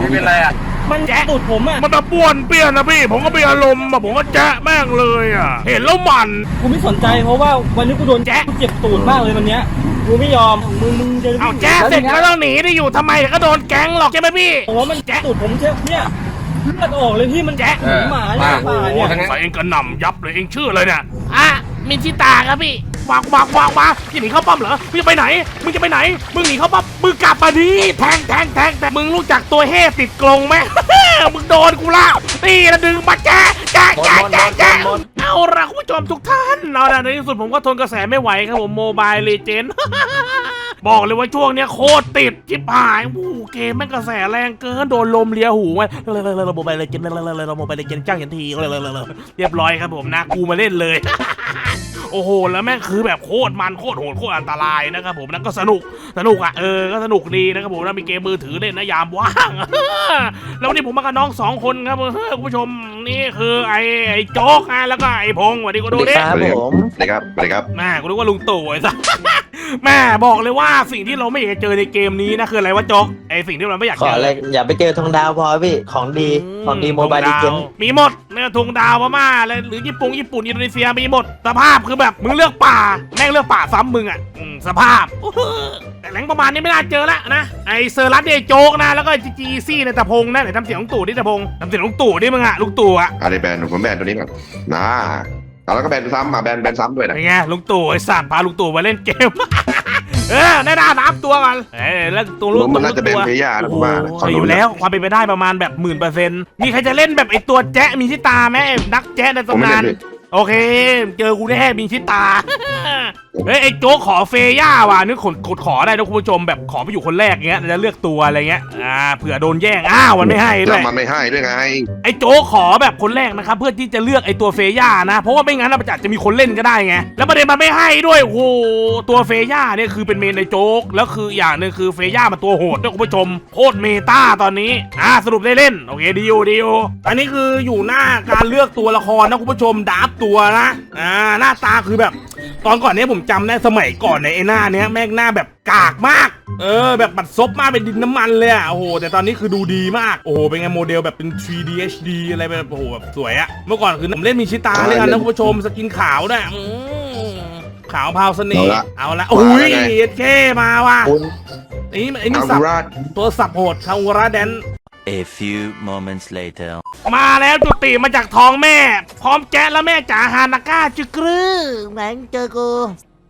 ไม่เป็นไรอะ มันแจ๊ตูดผมอะมันตะป้วนเปี้ยนนะพี่ ผมก็มีอารมณ์อะผมก็แจ๊ะแม่งเลยอะ เห็นแล้วมัน กูไม่สนใจเพราะว่าวันนี้กูโดนแจ๊กูเจ็บตูดมากเลยวันเนี้ยกูไม่ยอมมึงมึงจะเอาแจ๊ะเสร็จก็ต้องหนีได้อยู่ทำไมก็โดนแก๊งหรอกใช่ไหมพี่โอ้มันแจ๊ตูดผมเจ็บเนี่ยเลือดออกเลยพี่มันแจ๊หนีหมาเนี่ยหมาเนี่ยใส่เองกระหน่ำยับเลยเองชื่ออะไรเนี่ยอะมินชิตาครับพี่ วางวางวางวางจะหนีเข้าป้อมเหรอมึงจะไปไหนมึงจะไปไหน มึงหนีเข้าป้อมมึงกลับมาดิแทงแทงแทงแต่มึงรู้จักตัวเฮ่ติดกรงไหมมึงโดนกูละนี่ละดึงมาแจ๊ะแจ๊ะแจ๊ะแจ๊ะแจ๊ะเอาละคุณผู้ชมทุกท่านเอาละในที่สุดผมก็ทนกระแสไม่ไหวครับผมโมบายเลเจนบอกเลยว่าช่วงเนี้ยโคตรติดจิบหายโอ้โหเกมแม่งกระแสแรงเกินโดนลมเลียหูไว้เลยเลยเลยโมบายเลเจนเลยเลยเลยโมบายเลเจนจ้างยันทีเลยเลยเลยเรียบร้อยครับผมนะกูมาเล่นเลยโอ้โหแล้วแม่งคือแบบโคตรมันโคตรโหดโคตรอันตรายนะครับผมนั่นก็สนุกสนุกอะเออก็สนุกดีนะครับผมแล้วมีเกมมือถือเล่นนะยามว่างแล้ววันนี้ผมมากับน้องสองคนครับเออคุณผู้ชมนี่คือไอ้ไอ้โจ๊กนะแล้วก็ไอ้พงศ์สวัสดีกูดูดิครับผมสวัสดีครับสวัสดีครับแม่กูนึกว่าลุงตู่ไอ้สัส แม่บอกเลยว่าสิ่งที่เราไม่อยากจะเจอในเกมนี้นะคืออะไรวะโจ๊กไอ้สิ่งที่เราไม่อยากขอเจออะไรอย่าไปเจอทองดาวพอพี่ ของดี ของดีโมบายดีเจนมีหมดเนี่ยทุงดาวพม่าอะไรหรือญี่ปุ่งญี่ปุ่นอินโดนีเซียมีหมดสภาพคือแบบมึงเลือกป่าแม่งเลือกป่าซ้ำมึงอะอืมสภาพแต่แหล่งประมาณนี้ไม่น่าเจอละนะไอเซอร์รัตเดโจ๊กนะแล้วก็จีจีซี่ในตะพงนะไหนทำเสียงลุงตู่ดิตะพงทำเสียงลุงตู่ดิมึงอะลุงตู่อะอะไรแบนผมแบนตัวนี้ก่อนนะเอา แล้วก็แบนซ้ำมาแบนแบนซ้ำด้วยนะเป็นไงลุงตู่ไอสัตว์พาลุงตู่มาเล่นเกม เออได้ด่านับตัวกันเอ้ยแล้วตัวลุงมันน่าจะเป็นตัวเพย่านะผมว่านะโอ้โหอยู่แล้วความเป็นไปได้ประมาณแบบหมื่นเปอร์เซ็นต์มีใครจะเล่นแบบไอตัวแจ๊ะมีชิตาไหมไอ้นักแจ๊ะในผมไม่ตำนานเล่น โอเค เจอกูแน่มีชิตา เฮ้ยไอ้โจ๊กขอเฟย่าว่ะนึกกดกดขอได้นะคุณผู้ชมแบบขอไปอยู่คนแรกเงี้ยจะเลือกตัวอะไรเงี้ยอ่าเผื่อโดนแย่งอ้าวมันไม่ให้ด้แล้ววยมันไม่ให้ด้วยไง ไอ้โจ๊กขอแบบคนแรกนะครับเพื่อที่จะเลือกไอ้ตัวเฟย่านะเพราะว่าไม่งั้นนะมันอาจจะมีคนเล่นก็ได้ไงแล้วประเด็นมันไม่ให้ด้วยโอ้โหตัวเฟย่าเนี่ยคือเป็นเมนในโจ๊กแล้วคืออย่างหนึ่งคือเฟย่ามันตัวโหดด้วยคุณผู้ชมโคตรเมตาตอนนี้อ่าสรุปได้เล่นโอเคดีอยู่ดีอยู่อันนี้คืออยู่หน้าการเลือกตัวละครนะคุณผู้ชมดับตัวนะอ่าหน้าตาคือแบบ ตอนก่อนเนี้ยผมจำได้สมัยก่อนในยไอ้หน้าเนี้ยแม่งหน้าแบบกากมาก เออ แบบบัดซบมากเป็นดินน้ำมันเลยอะโอ้โหแต่ตอนนี้คือดูดีมากโอ้โหเป็นไงโมเดลแบบเป็น 3D HD อะไรแบบโอ้โหแบบสวยอะเมื่อก่อนคือผมเล่นมีชิตาเล่นกันนะคุณผู้ชมสกินขาวด้วยอืมขาวพราวเสน่ห์เอาละโอ้ยเอ็ดเคมาว่ะคุณไอ้นี่ไอ้นี่อาสับบูราชตัวสับโหดคาอูระแดน A few moments later. มาแล้วจุติมาจากท้องแม่ พร้อมแจ๊ะแล้วแม่จ๋าฮานาก้าจึกรื้อแหงเจอกู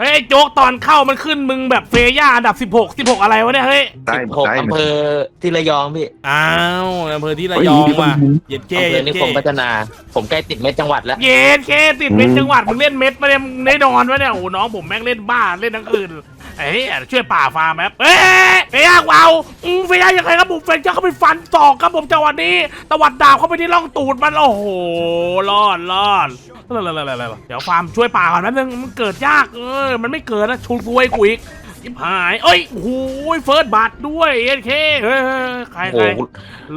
เฮ้ยโจ๊กตอนเข้ามันขึ้นมึงแบบเฟย่าอันดับ 16 16 อะไรวะเนี่ยเฮ้ยได้หกได้อำเภอที่ระยองพี่อ้าวอำเภอที่ระยองว่ะเย็ดเก้อำเภเย็อดนิเก้คมพัฒนา ผมใกล้ติดเม็ดจังหวัดแล้ว เย็ดเก้ติดเม็ดจังหวัดมึงเล่นเม็ดมาเนี่ยมึงได้นอนวะเนี่ยโอ้โหน้องผมแม่งเล่นบ้าเล่นทั้งคืน เอ้ยช่วยป่าฟาร์มแป๊บเอ้ยเฟียกเอาอืมเฟียยังไงครับผมเฟียจะเข้าไปฟันศอกครับผมจังหวะนี้ตวัดดาบเข้าไปที่ร่องตูดมันโอ้โหรอดรอดเดี๋ยวฟาร์มช่วยป่าก่อนแป๊บนึงมันเกิดยากเออมันไม่เกิดนะชูซวยกูอีก ยิบหายเอ้ยโอ้โหเฟิร์สบัตด้วยเอ็นเคเฮ้ยใครโอ้ใครโห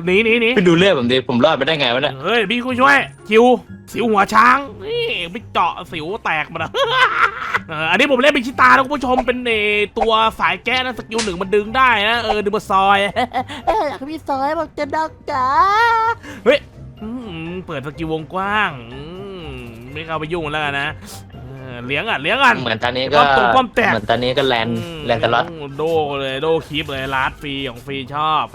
หนีหนีหนีไปดูเลือดผมดิผมรอดไปได้ไงวะเนี่ยเฮ้ยพี่กูช่วยคิวสิวหัวช้างนี่ไปเจาะสิวแตกมาแล้วเอออันนี้ผมเล่นเป็นชิตานะคุณผู้ชมเป็นเออตัวสายแก้นะสกิลหนึ่งมันดึงได้นะเออดึงมาซอย เอ้ยอยากมีซอยบอกจะดักจ๋าเฮ้ยอืมเปิดสกิลวงกว้างอืมไม่เข้าไปยุ่งแล้วกันนะ เออเลี้ยงอะเลี้ยงอะ เหมือนตอนนี้ก็ป้อมตรงป้อมแตก เหมือนตอนนี้ก็แลนแลนตลอดมโดเลยโดคลิปเลยลาดฟรีของฟรีชอบ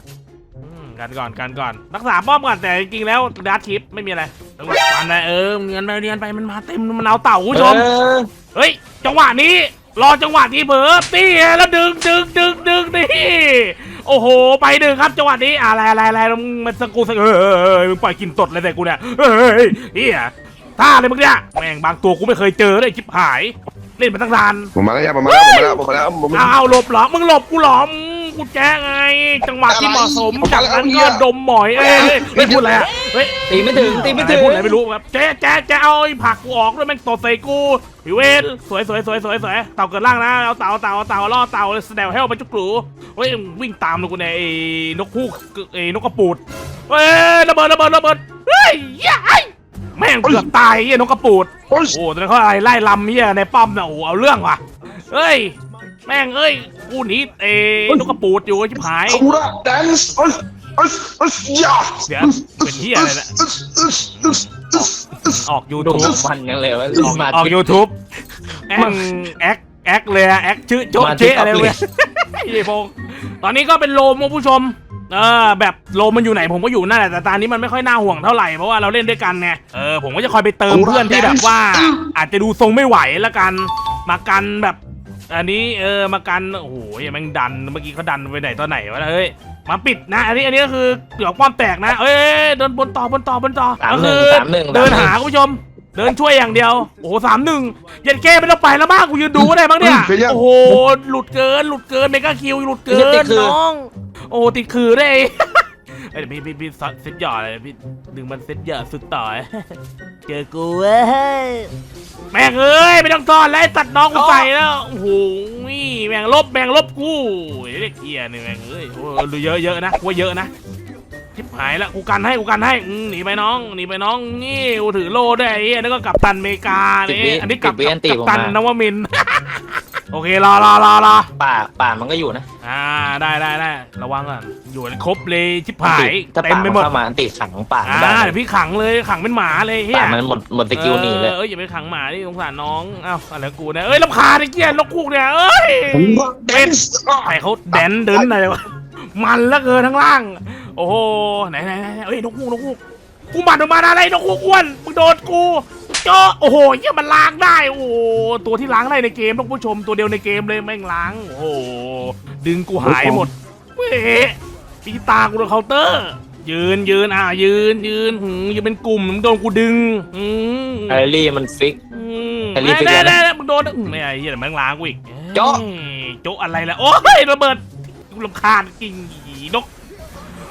อืมกันก่อนกันก่อนรักษาป้อมก่อนแต่จริงๆแล้วลาดคลิปไม่มีอะไรต้องฟันไปเออเงินไปเรียนไปมันมาเต็มมันเอาเต่าคุณผู้ชม เออเฮ้ย จังหวะนี้ รอจังหวะที่เผลอตีแล้วดึงดึงดึงดึงนี่โอ้โห ไปดึงครับจังหวะนี้อะไรอะไรอะไรมันสกูสเออเออเออมึงปล่อยกินตดเลยแต่กูเนี่ยเฮ้ยเฮีย ท่าอะไรมึงเนี่ยแม่งบางตัวกูไม่เคยเจอเลยชิบหาย เล่นมาตั้งนานผมมาแล้วผมมาแล้วผมมาแล้วผมมาแล้วผมมาแล้วอ้าวหลบเหรอมึงหลบกูเหรออืมกูแจ้งไง จังหวะที่เหมาะสมอะไรจากนั้นเนี่ก็ยดมหมอยเอ้ยเอ้ยไม่พูดอะไรอะเฮ้ยตีไม่ถึงตีไม่อะไรถึงพูดอะไรไม่รู้ครับแจ๊ะแจ๊ะแจ๊ะเอาไอ้ผักกูออกด้วยแม่งตดใส่กูพี่เวนสวยสวยสวยสวยสวยเต่าเกิดล่างนะเอาเต่าเอาเต่าเอาเต่าล่อเต่าสแนลเฮลไปจุกหรูเฮ้ยวิ่งตามเลยกูเนี่ยไอ้นกฮูกไอ้นกกระปูดเฮ้ยระเบิดระเบิดระเบิดเฮ้ยยาย แม่งเกือบตายไอ้นกกระปูด โอ้ยโอ้ตอนนั้นเขาอะไรไล่ลำเฮียในป้อมน่ะโอ้โหเอาเรื่องว่ะเฮ้ย แม่งเอ้ย กูหนีเอ้นกกระปูดอยู่ชิบหายคามูระแดนซ์อึสอึสอึสยาเดี๋ยวเป็นเหี้ยอะไรเนี่ยอึสอึสอึสอึสอึสออกดู YouTube มันยังเลยว่าออกมาออก YouTube แองแอคแอคเลยอะแอคชื่อโจ๊ะมาที่เจ๊อะไร Public เว้ยไอ้พงษ์ตอนนี้ก็เป็นโลมคุณผู้ชม เออแบบโลมมันอยู่ไหนผมก็อยู่นั่นแหละแต่ตอนนี้มันไม่ค่อยน่าห่วงเท่าไหร่เพราะว่าเราเล่นด้วยกันไงเออผมก็จะคอยไปเติมเพื่อนที่แบบว่า อาจจะดูทรงไม่ไหวแล้วกันมากันแบบ อันนี้เออมากันโอ้โหแม่งดันเมื่อกี้เขาดันไปไหนตอนไหนวะเฮ้ยมาปิดนะ อันนี้อันนี้ก็คือเกือกป้อมแตกนะ เอ้ยเดินบนต่อบนต่อบนต่อสามก็หนึ่คืงอสามหนึ่งเดินหาคุณผู้ชมเดินช่วยอย่างเดียว โอ้โหสามหนึ่งเย็นแก้ไม่ต้องไปแล้วบ้างกูยืนดูก็ได้บ้างเนี่ย โอ้โห หลุดเกิน หลุดเกินเมกาคิว หลุดเกินน้อง โอ้ติดคือได้เอ้ยพี่พี่พี่เซ็ตหยอดเลยพี่ดึงมันเซ็ตหยอดสุดต่อยเจอกูเว้ยแม่งเอ้ยไม่ต้องซ่อนแล้วไอ้ตัดน้องกูใส่แล้วโอ้โหแม่งลบแม่งลบกูไอ้เด็กเกียร์นี่แม่งเอ้ยโอ้โหดูเยอะเยอะนะกูว่าเยอะนะชิบหายแล้วกูกันให้กูกันให้อืมหนีไปน้องหนีไปน้องนี่กูถือโล่ด้วยไอ้เหี้ยนั่นก็กับตันอเมริกาสิบวินี่อันนี้กับสิบวิอันตีกับผมตันมา นวมินทร์ โอเครอรอรอรอป่าป่ามันก็อยู่นะอ่าได้ได้ได้ระวังก่อนอยู่กันครบเลยชิบหายถ้าเต็มป่าไปมันหมดเข้ามาอันติขังป่าอ่าไม่ได้เดี๋ยวพี่ขังเลยขังเป็นหมาเลยเฮีป่าย มันหมดหมดสกิลหนีเลย เออเอ้ยอย่าไปขังหมาดิสงสารน้องอ้าวอะไรกูเนี่ยเอ้ยลำคาญไอ้เกี้ยนกคูกเนี่ยเอ้ยคามูระแดนซ์ไอเขาแดนเดินอะไรวะมันเหละเกินทั้งล่าง โอ้โหไหนไหนไหนเอ้ยนกคูกนกคูกกูหมันออกมาอะไรนกคูกอ้วนมึงโดนกู เจาะโอ้โหเหี้ยมันล้างได้โอ้โหตัวที่ล้างได้ในเกมท่านผู้ชมตัวเดียวในเกมเลยแม่งล้างโอ้โหดึงกูหายหมดเว้ยปีตากูโดนเคาน์เตอร์ ยืนยืนอะยืนยืนหืมยืนเป็นกลุ่มมึงโดนกูดึงอืมไอรี่มันฟิกอืมไอ้รีบได้ไปได้เลยนะ ได้ได้มึงโดนอืมไม่ไอ้เหี้ยเดี๋ยวแม่งล้างกูอีกโจ๊ะ เอ้ยโจ๊ะอะไรล่ะโอ้ยระเบิดกูรำคาญจริงอีนก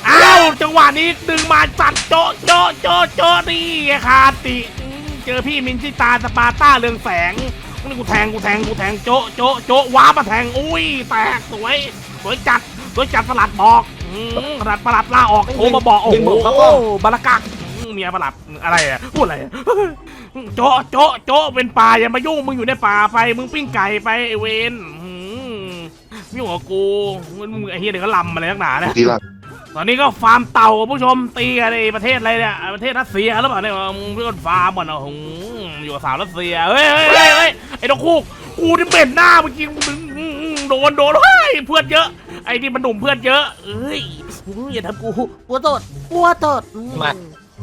อ้าวจังหวะนี้ดึงมาจัดโจ๊ะโจ๊ะโจ๊ะโจ๊ะนี่ไงคาติอืม เจอพี่มินชิตาสปาร์ต้าเรืองแสงนี่กูแทงกูแทงกูแทงโจ๊ะโจ๊ะโจ๊ะว้ามาแทงอุ้ยแตกสวยสวยจัดสวยจัดประหลัดบอกอืมประหลัดประหลัดลาออกโทรมาบอกโอ้ดึงโหผมเข้าป้อมบารากักอืมเมียประหลัดอะไรอะพูดอะไรอะ โจะโจะโจะเป็นป่าอย่ามายุ่งมึงอยู่ในป่าไปมึงปิ้งไก่ไปไอเวนหืมยุ่งกับกูมึงมึงไอเฮียเดี๋ยวก็ลำมาเลยนักหนาเนี่ยทีละ ตอนนี้ก็ฟาร์มเต่าคุณผู้ชมตีกันในประเทศอะไรเนี่ยประเทศรัสเซียหรือเปล่าเนี่ยมึงเพื่อนฟาร์มก่อนนะหืมอยู่กับสาวรัสเซียเฮ้ยเฮ้ยเฮ้ยเฮ้ยไอ้ดอกคูกกูนี่เป็นหน้าเมื่อกี้มึงอืมอืมโดนโดนเฮ้ยเพื่อนเยอะ ไอ้นี่มันหนุ่มเพื่อนเยอะเอ้ยอย่าทำกูปัวโตดปัวโตดมา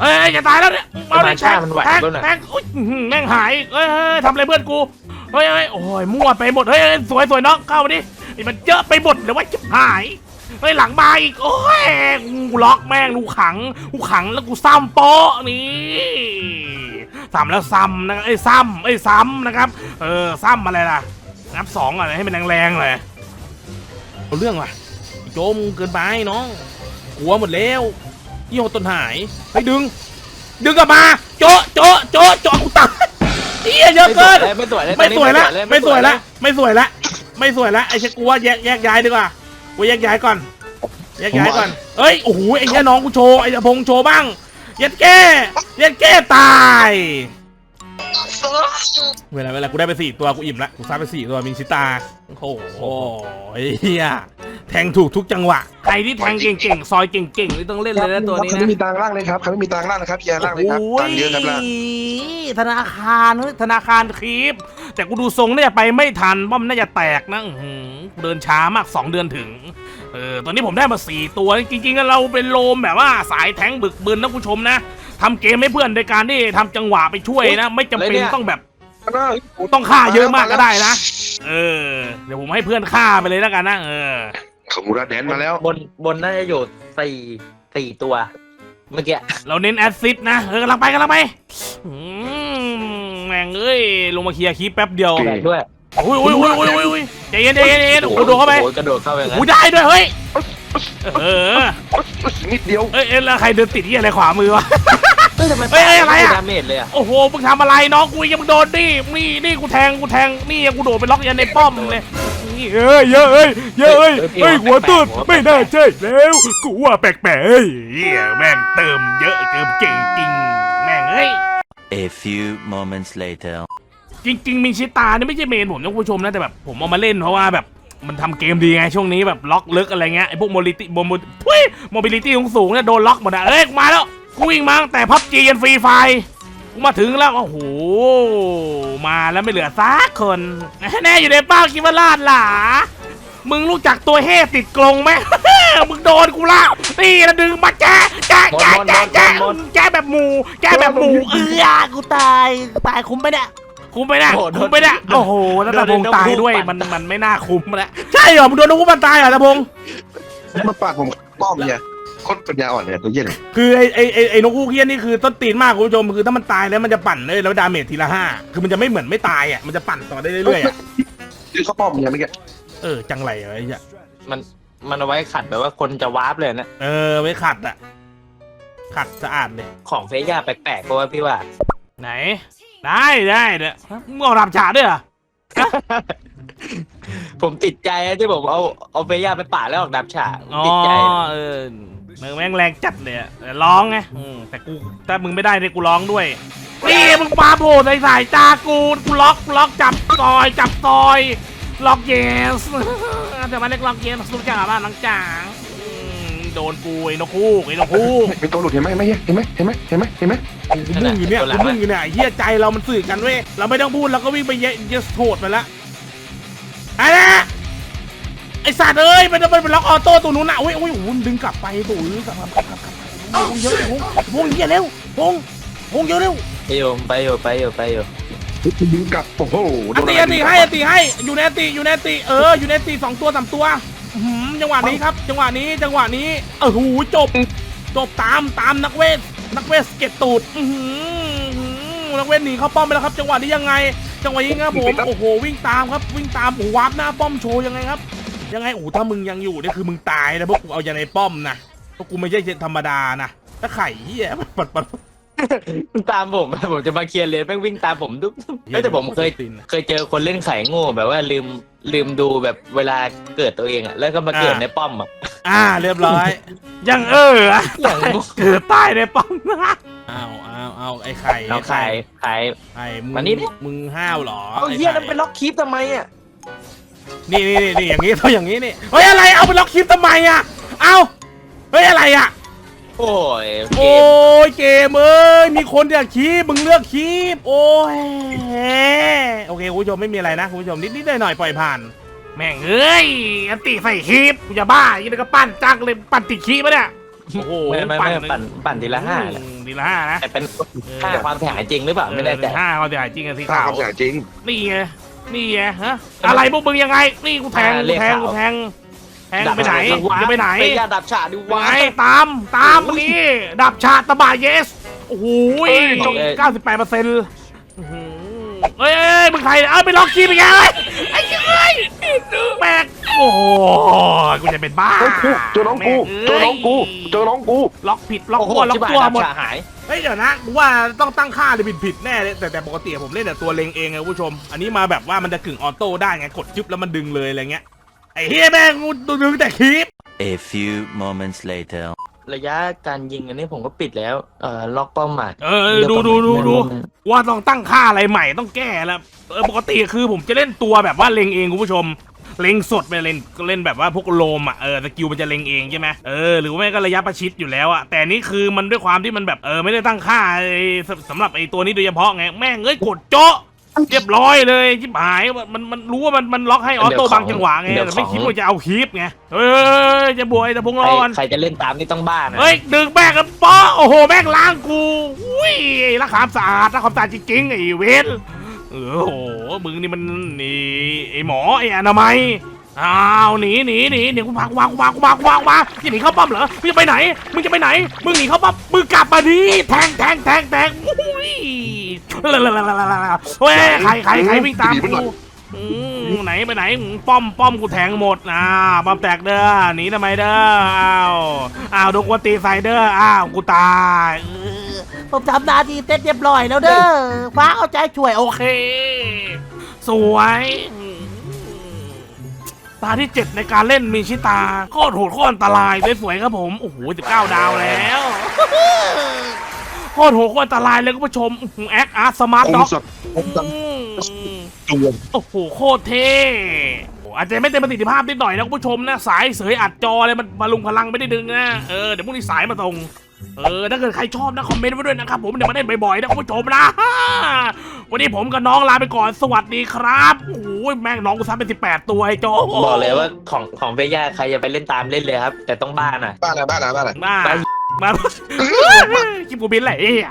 เอ้ยจะตายแล้วเนี่ยเอาดิธรรมชาติมันไหวแทงด้วยน่ะแทงอุ๊ยอื้อหือแม่งหายเอ้ยเฮ้ยทำอะไรเพื่อนกูเฮ้ยเฮ้ยโอ้ยมั่วไปหมดเฮ้ยเฮ้ยสวยสวยน้องเข้ามาดิไอ้มันเยอะไปหมดเดี๋ยวว่าจะหาย เฮ้ยหลังมาอีกโอ้ยกูล็อกแม่งกูขังกูขังแล้วกูซ้ำโป๊ะนี่ซ้ำแล้วซ้ำนะไอ้ยซ้ำไอ้ยซ้ำนะครับ เออซ้ำอะไรล่ะนับสองอะไรให้มันแรงๆเลยเอาเรื่องว่ะไอ้โจมงเกินไปน้องกลัวหมดแล้วยี่ห้อต้นหายไปดึง ดึงกลับมาโจะโจะโจะโจะกูตัดเฮียเยอะเกินไม่สวยเลยไม่สวยละไม่ไม่สสววยยละละไม่สวยละไม่สวยละไอ้เชกูว่าแยกแยกย้ายดีกว่า กูแยกย้ายก่อนแยกย้ายก่อนเอ้ยโอ้โหไอ้เหี้ยน้องกูโชว์ไอ้พงษ์โชว์บ้างเย็ดแก้เย็ดแก้ตาย เวลาเวลากูได้ไปสี่ตัวกูอิ่มละกูซัดไปสี่ตัวมินชิตาโอ้โหเฮีย แทงถูกทุกจังหวะ ใครที่แทงเก่งๆ ซอยเก่งๆนี่ต้องเล่นเลยนะตัวนี้ใครนะ ไม่มีตังค์ล่างเลยครับใครไม่มีตังค์ล่างนะครับแย่ล่างเลยครับตังค์เยอะครับล่าง ธนาคารเฮ้ยธนาคารคลิป แต่กูดูทรงเนี่ยไปไม่ทันป้อมน่าจะแตกนะอื้อหือกูเดินช้ามาก 2 เดือนถึง เออ ตอนนี้ผมได้มา 4 ตัว จริงๆเราเป็นโลมแบบว่าสายแทงบึกบึนนะผู้ชมนะทำเกมให้เพื่อนโดยการที่ทำจังหวะไปช่วยนะ ไม่จำเป็นต้องแบบ ต้องฆ่าเยอะมากก็ได้นะ เออ เดี๋ยวผมให้เพื่อนฆ่าไปเลยแล้วกันนะ เออ คามูระแดนมาแล้วบนบนน่าจะอยู่สี่สี่ตัว เมื่อกี้เราเน้นแอซิดนะเออกำลังไปกำลังไปอืมแม่งเอ้ยลงมาเคลียร์คีปแป๊บเดียวแตกด้วยอุ้ยอุ้ยอุ้ยอุ้ยอุ้ยอุ้ยใจเย็นใจเย็นใจเย็นโอ้โหโดดเข้าไปโอ้โหกระโดดเข้าไปงั้นอุ้ยได้ด้วยเฮ้ยเออนิดเดียวเอ้ยเอ้ยแล้วใครเดินติดที่อะไรขวามือวะ เฮ้ยทำไมเฮ้ยอะไรอะ ดาเมจเลยอะโอ้โหมึงทำอะไรน้องกูยังมึงโดนนี่นี่นี่กูแทงกูแทงนี่กูโดดไปล็อกยันในป้อมเลย นี่เอ้ยเยอะเอ้ยเยอะเอ้ยเฮ้ยหัวตุ้นไม่น่าใช่แล้วกูว่าแปลกๆเฮ้ยเหี้ยแม่งเติมเยอะเติมเก่งจริงแม่งเอ้ย A few moments later. จริงๆมินชิตาเนี่ยไม่ใช่เมนผมนะคุณผู้ชมนะแต่แบบผมเอามาเล่นเพราะว่าแบบมันทำเกมดีไงช่วงนี้แบบล็อกลึกอะไรเงี้ยไอพวกโมบิลิตี้โมบิทุยโมบิลิตี้สูงๆเนี่ยโดนล็อกหมดอะเอ้ยกูมาแล้วกูวิ่งมาตั้งแต่พับจียันฟรีไฟ กูมาถึงแล้ว โอ้โห มาแล้วไม่เหลือซักคน แน่อยู่ในเป้าคิดว่าลาดหลามึงรู้จักตัวเฮ่ติดกรงไหม มึงโดนกูละนี่ละดึงมาแจ้แจ้แจ้แจ้แจ้แจ้แบบหมูแจ้แบบหมูเอออะกูตายกูตายคุ้มไหมเนี่ยคุ้มไปนะโอ้โหโดนคุ้มไปนะโอ้โหแล้วตะพงโดนตายด้วยนกฮูกปั่มันมันไม่น่าคุ้มแล้วใช่เหรอมึงโดนนกฮูกมันตายเหรอตะพงมาปาดผมป้อมเนี่ยโคตรปัญญาอ่อนเนี่ยตัวเย็นคือไอ้ไอ้ไอ้ไอ้นกฮูกเฮี้ยนี่คือต้นตีนมากคุณผู้ชมคือถ้ามันตายแล้วมันจะปั่นเลยแล้วดาเมจทีละห้าคือมันจะไม่เหมือนไม่ตายอะมันจะปั่นต่อได้เรื่อยๆอะคือเขาป้อมเนี่ยเมื่อกี้เออจังไรอะไรเงี้ยมันมันเอาไว้ขัดแบบว่าคนจะวาร์ปเลยนะ เออไม่ขัดอะขัดสะอาดเลยของเฟย่าแปลกๆเพราะว่าพี่ว่า ไหน ได้ได้เนี่ยมึงเอาดับฉาด้วยเหรอผมติดใจนะที่ผมเอาเอาเฟย่าไปป่าดแล้วออกดับฉากอ๋อติดใจ เออ มึงแม่งแรงจัดเลยอะแต่ร้องไงอืมแต่กูถ้ามึงไม่ได้เนี่ยกูร้องด้วย นี่มึงปาโผล่ใส่สายตากูกูล็อกล็อกจับซอยจับซอยล็อกเยสแต่มาเล็กล็อกเยสสุดจังอะบ้านน้องจ๋าอืมโดนกูไอ้นกฮูกไอ้นกฮูก เป็นตัวหลุดเห็นไหมไม่เห็นไหมเห็นไหมเห็นไหมเห็นไหมกูมุ่งอยู่เนี่ยกูมุ่งอยู่เนี่ยไอ้เฮียใจเรามันสื่อกันเว้ยเราไม่ต้องพูดเราก็วิ่งไปเยเยสโทดไปละไอ้นะ ไอ้สัตว์เอ้ยมันจะเป็นล็อกออโต้ตัวนู้นน่ะอุ้ยอุ้ยโอ้โหดึงกลับไปตัวอื้อกลับมากลับกลับกลับวงเยอะวงวงเฮียเร็ววงวงเยอะเร็วไปอยู่ไปอยู่ไปอยู่ไปอยู่ดึงกลับโอ้โหอันตีอันตีให้อันตีให้อยู่ในอันตีอยู่ในอันตีเอออยู่ในอันตีสองตัวสามตัวอื้อหือจังหวะนี้ครับ จังหวะนี้จังหวะนี้เออหูจบ จบตามตามนักเวทนักเวทเก็บตูดอื้อหืออื้อหือนักเวทหนีเข้าป้อมไปแล้วครับ จังหวะนี้ยังไง จังหวะนี้ครับผมโอ้โหวิ่งตามครับวิ่งตามโอ้โหวาร์ปหน้าป้อมโชว์ยังไงครับ ยังไงโอ้โหถ้ามึงยังอยู่เนี่ยคือมึงตายนะพวกกูเอาอย่างในป้อมนะพวกกูไม่ใช่ธรรมดานะถ้าไข่เหี้ยปัดปัด ตามผมผมจะมาเคลียร์เลนแม่งวิ่งตามผมดุ๊บเอ้ยแต่ผมเคยเคยเจอคนเล่นไข่โง่แบบว่าลืมลืมดูแบบเวลาเกิดตัวเองอะแล้วก็มาเกิดในป้อมอะอ่าเรียบร้อย ยังเอออะอย่างโง่เกิดตายในป้อมนะเอาเอาเอาไอ้ไข่เราขายขายไข่มึงมานี่ดิ มึงห้าวเหรอเอาไอ้เฮียไข่ นั่นเป็นล็อกคลิปทำไมอะ นี่นี่นี่อย่างนี้ต้องอย่างนี้นี่เฮ้ยอะไรเอาไปล็อกคลิปทำไมอะเอาเฮ้ยอะไรอะโอ้ยเกโอ้มยเกมเอ้ยมีคนอยากคลิปมึงเลือกคลิปโอ้ยโอเคคุณผู้ชมไม่มีอะไรนะคุณผู้ชมนิดนิดหน่อยหน่อยๆปล่อยผ่าน แม่งเอ้ยอันติใส่คลิปกูจะบ้ายังไงก็ปั้นจังเลยปั้นติดคลิปปะเนี่ยโอ้โหไม่ไม่ไม่ปั่นปั่นทีละห้าอืนะมทีละห้านะแต่เป็นห้าความเสียหายจริงหรือเปล่าไม่แน่ใจ เออห้าเขาจะหายจริงกันสีข้าขาววอย่างจริง นี่ไง นี่ไงฮะ อะไรพวกมึงยังไง นี่กูแทงอ่ากูเลขแทงขาวกูแทงแทงไปไหนดับฉากจะไปไหนเป็นยาดับฉากดูไปวะตามตามมานี่ดับชาตะบาเยสโอ้โหเอ้ยเก้าสิบแปดเปอร์เซ็นต์ เฮ้ยเอ้ยมึงใครเนี่ยเอ้ยไปล็อกคีไปไงไอ้เอ้ยแปลกโอ้โหกูจะเป็นบ้าเฮ้ยกูเจอน้องกูเจอน้องกูเจอน้องกูล็อกผิดล็อกโอ้โหตัวล็อกที่บ้านตัวดับหมดฉากหาย เฮ้ยเดี๋ยวนะกูว่าต้องตั้งค่าเลยผิดผิดๆแน่เลยแต่แต่ปกติผมเล่นแต่ตัวเล็งเองไงคุณผู้ชม อันนี้มาแบบว่ามันจะกึ่งออโต้ได้ไงกดจึ๊บแล้วมันดึงเลยอะไรเงี้ยไอ้เฮียแม่งกูดึงแต่คลิป A few moments later. ระยะการยิงอันนี้ผมก็ปิดแล้ว เอ่อล็อกเป้าหมายเออดูดูดูดูว่าต้องตั้งค่าอะไรใหม่ต้องแก้แล้วเออปกติคือผมจะเล่นตัวแบบว่าเล็งเองคุณผู้ชม เล็งสดไปเล่นเล่นแบบว่าพวกโลมอะเออสกิลมันจะเล็งเองใช่ไหมเออหรือว่าไม่ก็ระยะประชิดอยู่แล้วอะแต่นี่คือมันด้วยความที่มันแบบเออไม่ได้ตั้งค่าไอ้สสำหรับไอ้ตัวนี้โดยเฉพาะไงแม่งเอ้ยกดโจ๊ะ เรียบร้อยเลยชิบหายมันมันรู้ว่ามันมันล็อกให้ออโต้บางจังหวะไงแต่ไม่คิดว่าจะเอาคลิปไงเฮ้ยจะบวยแต่พงใครร้อนใครจะเล่นตามนี่ต้องบ้านะเฮ้ยดึงแม่งกันป๊อโอ้โหแม่งล้างกูอุ้ยรักความสะอาดรักความสะอาดจริงๆไอ้เวนเออโอ้โหมึงนี่มันนี่ไอ้หมอไอ้อนามัย อ้าวหนีหนีหนีหนีกูวางวางวางวางวางวางจะหนีเข้าป้อมเหรอมึงจะไปไหนมึงจะไปไหนมึงหนีเข้าป้อมมึงกลับมาดิแทงแทงแทงแทงอุ้ยเฮ้ยใครใครใครวิ่งตามกูอืมไหนไปไหนป้อมป้อมกูแทงหมดอ่าป้อมแตกเด้อหนีทำไมเด้ออ้าวอ้าวโดนกวนตีใส่เด้ออ้าวกูตายผมทำหนาทีเสร็จเรียบร้อยแล้วเด้อฟ้าเอาใจช่วยโอเค สวย ตาที่ 7 ในการเล่นมีชิตาโคตรโหดโคตรอันตรายสวยๆครับผม โอ้โห 19 ดาวแล้วโคตรโหดโคตรอันตรายเลยคุณผู้ชมอื้อหือแอคอาร์ตสมาร์ทผมด็อกสับผมสับตัวโอ้โห โคตรเท่โอ้อาจจะไม่เต็มประสิทธิภาพนิดหน่อยนะคุณผู้ชมนะ สายเสยอัดจออะไรมันพลุงพลังไม่ได้ดึงนะ เออ เดี๋ยวพรุ่งนี้สายมาส่ง เออถ้าเกิดใครชอบนะคอมเมนต์ไว้ด้วยนะครับผมเดี๋ยวมาเล่นบ่อยๆนะคุณผู้ชมนะวันนี้ผมกับน้องลาไปก่อนสวัสดีครับโอ้ยแม่งน้องกูซ้ำเป็นสิบแปดตัวไอ้โจบอกเลยว่าของของเฟย่าใครจะไปเล่นตามเล่นเลยครับ แต่ต้องบ้านอะบ้านอะไรบ้านอะไรบ้านอะไรมาไปมาคิปกูบินแหละไอ้เหี้ย